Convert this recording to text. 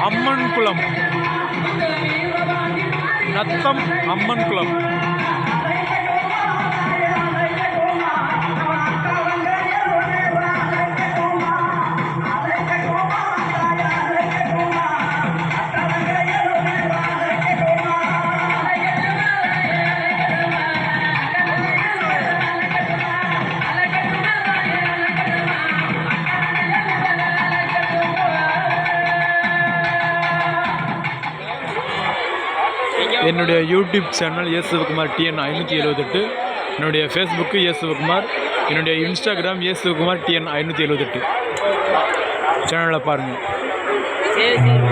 அம்மன் குளம். நத்தம் அம்மன் குளம். என்னுடைய YouTube channel A Sivakumar TN ஐநூற்றி எழுபத்தெட்டு என்னுடைய ஃபேஸ்புக்கு ஏ சிவகுமார் என்னுடைய இன்ஸ்டாகிராம் ஏ சிவகுமார் டிஎன் ஐநூற்றி எழுபத்தெட்டு சேனலில் பாருங்கள்